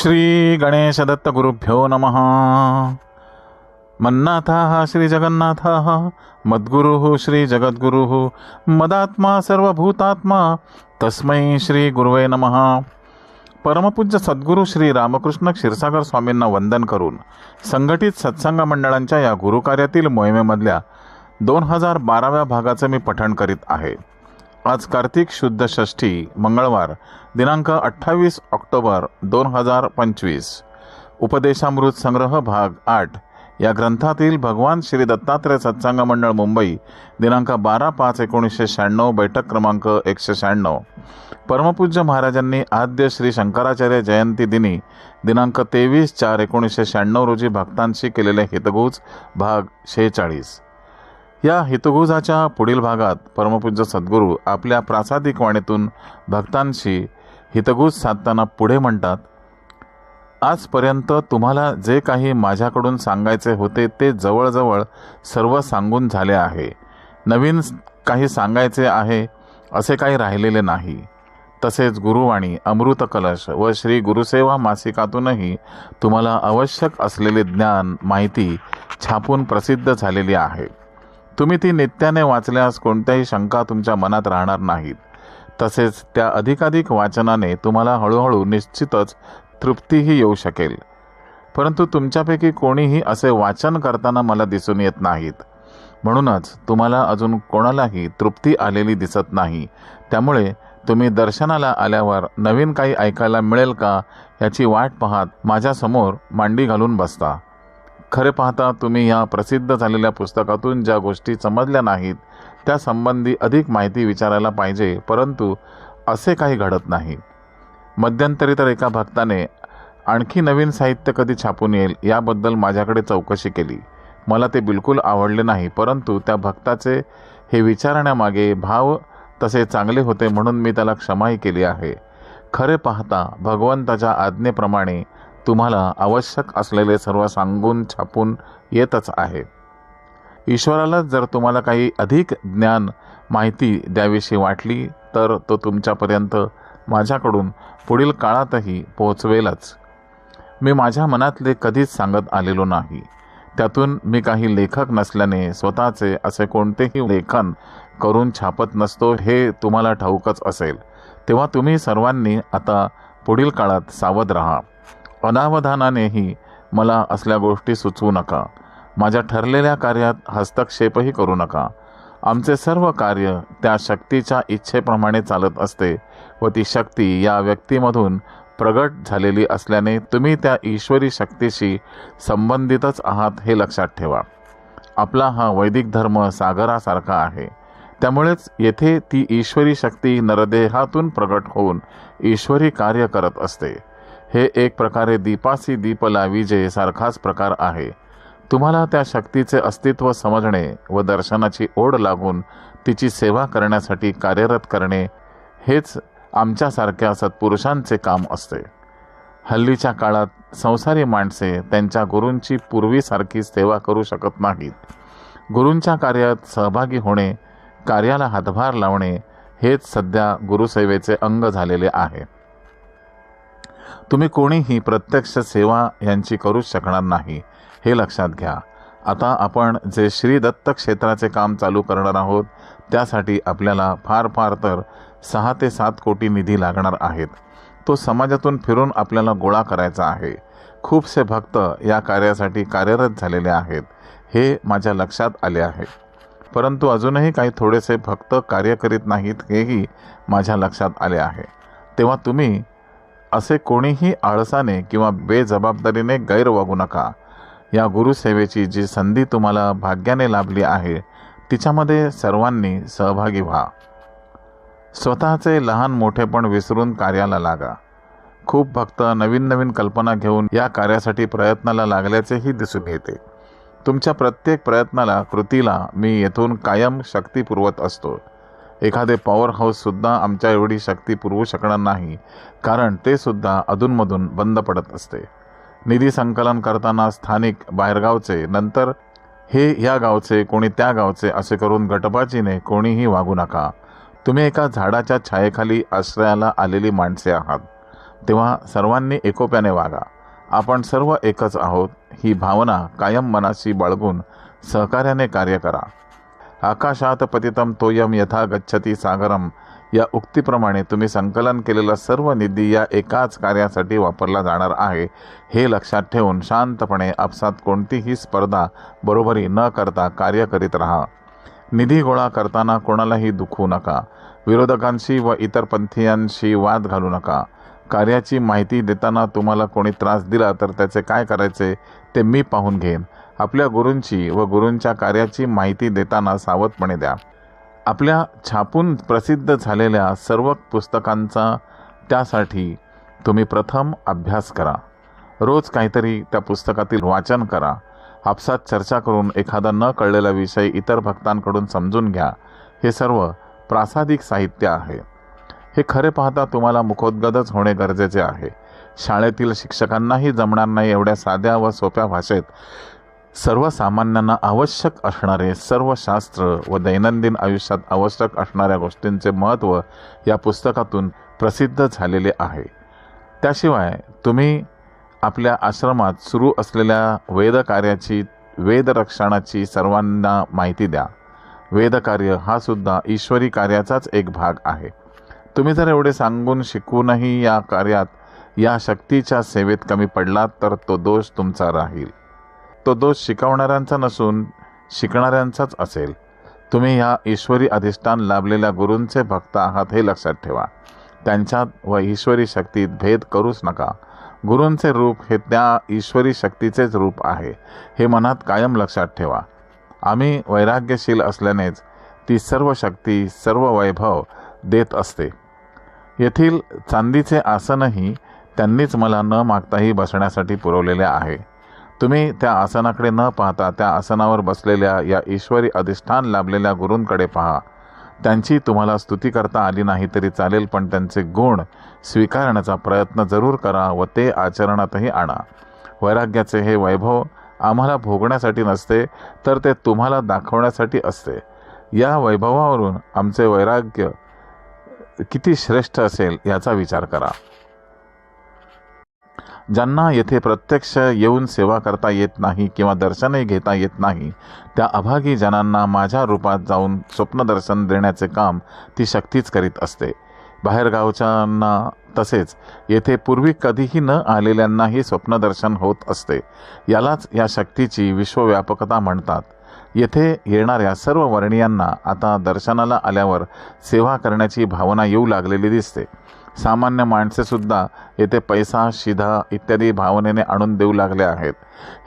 श्री गणेशदत्त गुरुभ्यो नमः। मन्नाथः श्री जगन्नाथः मद्गुरुः श्री जगद्गुरुः मदात्मा सर्वभूतात्मा तस्मै श्री गुरुवे नमः। परमपूज्य सद्गुरू श्री रामकृष्ण क्षीरसागर स्वामींना वंदन करून संघटित सत्संग मंडळांच्या या गुरुकार्यातील मोहिमेमधल्या दोन हजार बाराव्या भागाचं मी पठण करीत आहे. आज कार्तिक शुद्ध षष्ठी मंगळवार दिनांक अठ्ठावीस ऑक्टोबर दोन हजार पंचवीस. उपदेशामृत संग्रह भाग आठ. या ग्रंथातील भगवान श्री दत्तात्रय सत्संग मंडळ मुंबई दिनांक बारा पाच एकोणीसशे शहाण्णव बैठक क्रमांक एकशे शहाण्णव. परमपूज्य महाराजांनी आद्य श्री शंकराचार्य जयंती दिनी दिनांक तेवीस चार एकोणीसशे शहाण्णव रोजी भक्तांशी केलेले हितगुज भाग शेहेचाळीस. या हितगुजाच्या पुढील भागात परमपूज्य सद्गुरू आपल्या प्रासादिक वाणीतून भक्तांशी हितगुज साधताना पुढे म्हणतात आजपर्यंत तुम्हाला जे काही माझ्याकडून सांगायचे होते ते जवळजवळ सर्व सांगून झाले आहे. नवीन काही सांगायचे आहे असे काही राहिलेले नाही. तसेच गुरुवाणी अमृत कलश व श्री गुरुसेवा मासिकातूनही तुम्हाला आवश्यक असलेले ज्ञान माहिती छापून प्रसिद्ध झालेली आहे. तुम्ही ती नित्याने वाचल्यास कोणत्याही शंका तुमच्या मनात राहणार नाहीत. तसेच त्या अधिकाधिक वाचनाने तुम्हाला हळूहळू निश्चितच तृप्तीही येऊ शकेल. परंतु तुमच्यापैकी कोणीही असे वाचन करताना मला दिसून येत नाहीत. म्हणूनच तुम्हाला अजून कोणालाही तृप्ती आलेली दिसत नाही. त्यामुळे तुम्ही दर्शनाला आल्यावर नवीन काही ऐकायला मिळेल का याची वाट पाहत माझ्यासमोर मांडी घालून बसता. खरे पाहता तुम्ही या प्रसिद्ध झालेल्या पुस्तकातून ज्या गोष्टी समजल्या नाहीत त्या संबंधी अधिक माहिती विचारायला पाहिजे परंतु असे काही घडत नाही. मध्यंतरी तर एका भक्ताने आणखी नवीन साहित्य कधी छापून येईल याबद्दल माझ्याकडे चौकशी केली. मला ते बिलकुल आवडले नाही परंतु त्या भक्ताचे हे विचारण्यामागे भाव तसे चांगले होते म्हणून मी त्याला क्षमाही केली आहे. खरे पाहता भगवंताच्या आज्ञेप्रमाणे तुम्हाला आवश्यक असलेले सर्व सांगून छापून येतच आहे. ईश्वराला जर तुम्हाला काही अधिक ज्ञान माहिती द्यावीशी वाटली तर तो तुमच्यापर्यंत माझ्याकडून पुढील काळातही पोहोचवेलच. मी माझ्या मनातले कधीच सांगत आलेलो नाही. त्यातून मी काही लेखक नसल्याने स्वतःचे असे कोणतेही लेखन करून छापत नसतो हे तुम्हाला ठाऊकच असेल. तेव्हा तुम्ही सर्वांनी आता पुढील काळात सावध राहा. अनावधानानेही मला असल्या गोष्टी सुचवू नका. माझ्या ठरलेल्या कार्यात हस्तक्षेपही करू नका. आमचे सर्व कार्य त्या शक्तीच्या इच्छेप्रमाणे चालत असते व ती शक्ती या व्यक्तीमधून प्रगट झालेली असल्याने तुम्ही त्या ईश्वरी शक्तीशी संबंधितच आहात हे लक्षात ठेवा. आपला हा वैदिक धर्म सागरासारखा आहे. त्यामुळेच येथे ती ईश्वरी शक्ती नरदेहातून प्रगट होऊन ईश्वरी कार्य करत असते. हे एक प्रकारे दीपासी दीप लाविजे सारखाच प्रकार आहे. तुम्हाला त्या शक्तीचे अस्तित्व समजणे व दर्शनाची ओढ लागून तिची सेवा करण्यासाठी कार्यरत करणे हेच आमच्यासारख्या सत्पुरुषांचे काम असते. हल्लीच्या काळात संसारी माणसे त्यांच्या गुरूंची पूर्वीसारखी सेवा करू शकत नाहीत. गुरूंच्या कार्यात सहभागी होणे कार्याला हातभार लावणे हेच सध्या गुरुसेवेचे अंग झालेले आहे. तुम्ही कोणीही प्रत्यक्ष सेवा यांची करूच शकणार नाही. हे लक्षात घ्या. आता आपण जे श्री दत्त क्षेत्राचे काम चालू करणार आहोत त्यासाठी आपल्याला फार फार तर सहा ते सात कोटी निधी लागणार आहेत. तो समाजातून फिरून आपल्याला गोळा करायचा आहे. खूपसे भक्त या कार्यासाठी कार्यरत झालेले आहेत. हे माझ्या लक्षात आले आहे. परंतु अजूनही काही थोडेसे भक्त कार्य करीत नाहीत हेही माझ्या लक्षात आले आहे. तेव्हा तुम्ही असे कोणीही आळसाने किंवा बेजबाबदारीने गैरवागू नका. या गुरुसेवेची जी संधी तुम्हाला भाग्याने लाभली आहे तिच्यामध्ये सर्वांनी सहभागी व्हा. स्वतःचे लहान मोठेपण विसरून कार्याला लागा. खूप भक्त नवीन नवीन कल्पना घेऊन या कार्यासाठी प्रयत्नाला लागल्याचेही दिसून येते. तुमच्या प्रत्येक प्रयत्नाला कृतीला मी येथून कायम शक्ती पुरवत असतो. एखादे पॉवर हाऊससुद्धा आमच्या एवढी शक्ती पुरवू शकणार नाही. कारण ते सुद्धा अधूनमधून बंद पडत असते. निधी संकलन करताना स्थानिक बाहेरगावचे नंतर हे या गावचे कोणी त्या गावचे असे करून गटबाजीने कोणीही वागू नका. तुम्ही एका झाडाच्या छायेखाली आश्रयाला आलेली माणसे आहात. तेव्हा सर्वांनी एकोप्याने वागा. आपण सर्व एकच आहोत. ही भावना कायम मनाशी बाळगून सहकार्याने कार्य करा. आकाशात पतितम तोयम यथा गच्छती सागरम या उक्तीप्रमाणे तुम्ही संकलन केलेला सर्व निधी या एकाच कार्यासाठी वापरला जाणार आहे. हे लक्षात ठेवून शांतपणे आपसात कोणतीही स्पर्धा बरोबरी न करता कार्य करीत राहा. निधी गोळा करताना कोणालाही दुखू नका. विरोधकांशी व इतर पंथीयांशी वाद घालू नका. कार्याची माहिती देताना तुम्हाला कोणी त्रास दिला तर त्याचे काय करायचे ते मी पाहून घेईन. आपल्या गुरूंची व गुरूंच्या कार्याची माहिती देताना सावधपणे द्या. आपल्या छापून प्रसिद्ध झालेल्या सर्व पुस्तकांचा त्यासाठी तुम्ही प्रथम अभ्यास करा. रोज काहीतरी त्या पुस्तकातील वाचन करा. आपसात चर्चा करून एखादा न कळलेला विषय इतर भक्तांकडून समजून घ्या. हे सर्व प्रासादिक साहित्य आहे. हे खरे पाहता तुम्हाला मुखोद्गतच होणे गरजेचे आहे. शाळेतील शिक्षकांनाही जमणार नाही एवढ्या साध्या व सोप्या भाषेत. सर्वसामान्यांना आवश्यक असणारे सर्व शास्त्र व दैनंदिन आयुष्यात आवश्यक असणाऱ्या गोष्टींचे महत्त्व या पुस्तकातून प्रसिद्ध झालेले आहे. त्याशिवाय तुम्ही आपल्या आश्रमात सुरू असलेल्या वेदकार्याची वेदरक्षणाची सर्वांना माहिती द्या. वेदकार्य हा सुद्धा ईश्वरी कार्याचाच एक भाग आहे. तुम्ही जर एवढे सांगून शिकूनही या कार्यात या शक्तीच्या सेवेत कमी पडलात तर तो दोष तुमचा राहील. तो दोष शिकवणाऱ्यांचा नसून शिकणाऱ्यांचाच असेल. तुम्ही ह्या ईश्वरी अधिष्ठान लाभलेल्या गुरूंचे भक्त आहात हे लक्षात ठेवा. त्यांच्यात व ईश्वरी शक्तीत भेद करूच नका. गुरूंचे रूप हे त्या ईश्वरी शक्तीचेच रूप आहे हे मनात कायम लक्षात ठेवा. आम्ही वैराग्यशील असल्यानेच ती सर्व शक्ती सर्व वैभव देत असते. येथील चांदीचे आसनही त्यांनीच मला न मागताही बसण्यासाठी पुरवलेले आहे. तुम्ही त्या आसनाकडे न पाहता त्या आसनावर बसलेल्या या ईश्वरी अधिष्ठान लाभलेल्या गुरूंकडे पहा. त्यांची तुम्हाला स्तुती करता आली नाही तरी चालेल पण त्यांचे गुण स्वीकारण्याचा प्रयत्न जरूर करा व ते आचरणातही आणा. वैराग्याचे हे वैभव आम्हाला भोगण्यासाठी नसते तर ते तुम्हाला दाखवण्यासाठी असते. या वैभवावरून आमचे वैराग्य किती श्रेष्ठ असेल याचा विचार करा. ज्यांना येथे प्रत्यक्ष येऊन सेवा करता येत नाही किंवा दर्शनही घेता येत नाही त्या अभागी जनांना माझ्या रूपात जाऊन स्वप्नदर्शन देण्याचे काम ती शक्तीच करीत असते. बाहेरगावच्यांना तसेच येथे पूर्वी कधीही न आलेल्यांनाही स्वप्नदर्शन होत असते. यालाच या शक्तीची विश्वव्यापकता म्हणतात. येथे येणाऱ्या सर्व वर्णीयांना आता दर्शनाला आल्यावर सेवा करण्याची भावना येऊ लागलेली दिसते. सामान्य माणसेसुद्धा येथे पैसा शिधा इत्यादी भावनेने आणून देऊ लागले आहेत.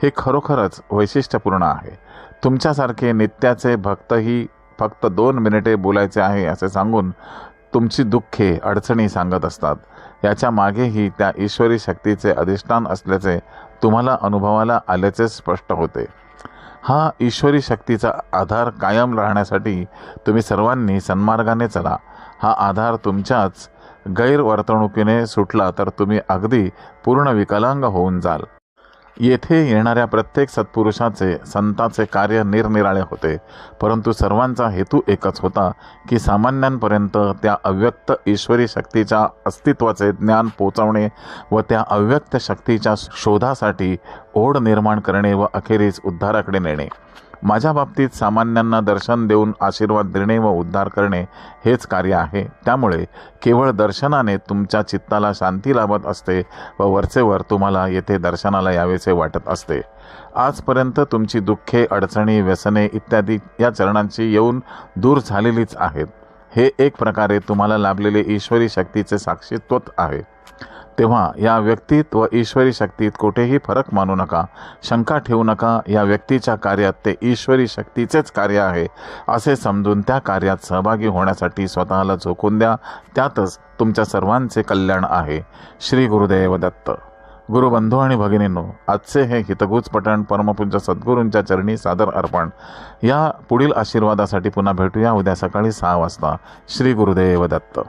हे खरोखरच वैशिष्ट्यपूर्ण आहे. तुमच्यासारखे नित्याचे भक्तही फक्त दोन मिनिटे बोलायचे आहे असे सांगून तुमची दुःखे अडचणी सांगत असतात. याच्या मागेही त्या ईश्वरी शक्तीचे अधिष्ठान असल्याचे तुम्हाला अनुभवाला आल्याचे स्पष्ट होते. हा ईश्वरी शक्तीचा आधार कायम राहण्यासाठी तुम्ही सर्वांनी सन्मार्गाने चला. हा आधार तुमच्याच गैरवर्तणुकीने सुटला तर तुम्ही अगदी पूर्ण विकलांग होऊन जाल. येथे येणाऱ्या प्रत्येक सत्पुरुषाचे संताचे कार्य निरनिराळे होते. परंतु सर्वांचा हेतू एकच होता की सामान्यांपर्यंत त्या अव्यक्त ईश्वरी शक्तीच्या अस्तित्वाचे ज्ञान पोचवणे व त्या अव्यक्त शक्तीच्या शोधासाठी ओढ निर्माण करणे व अखेरीस उद्धाराकडे नेणे. माझ्या बाबतीत सामान्यांना दर्शन देऊन आशीर्वाद देणे व उद्धार करणे हेच कार्य आहे. त्यामुळे केवळ दर्शनाने तुमच्या चित्ताला शांती लाभत असते व वरचेवर तुम्हाला येथे दर्शनाला यावेसे वाटत असते. आजपर्यंत तुमची दुःखे अडचणी व्यसने इत्यादी या चरणांची येऊन दूर झालेलीच आहेत. हे एक प्रकारे तुम्हाला लाभलेले ईश्वरी शक्तीचे साक्षीत्व आहे. तेव्हा या व्यक्तीत व ईश्वरी शक्तीत कुठेही फरक मानू नका. शंका ठेवू नका या व्यक्तीच्या कार्यात ते ईश्वरी शक्तीचेच कार्य आहे असे समजून त्या कार्यात सहभागी होण्यासाठी स्वतःला झोकून द्या त्यातच तुमच्या सर्वांचे कल्याण आहे. श्री गुरुदेव दत्त. गुरुबंधू आणि भगिनींनो आजचे हे हितगुज पठण परमपूज्य सद्गुरूंच्या चरणी सादर अर्पण. या पुढील आशीर्वादासाठी पुन्हा भेटूया उद्या सकाळी सहा वाजता. श्री गुरुदेव दत्त.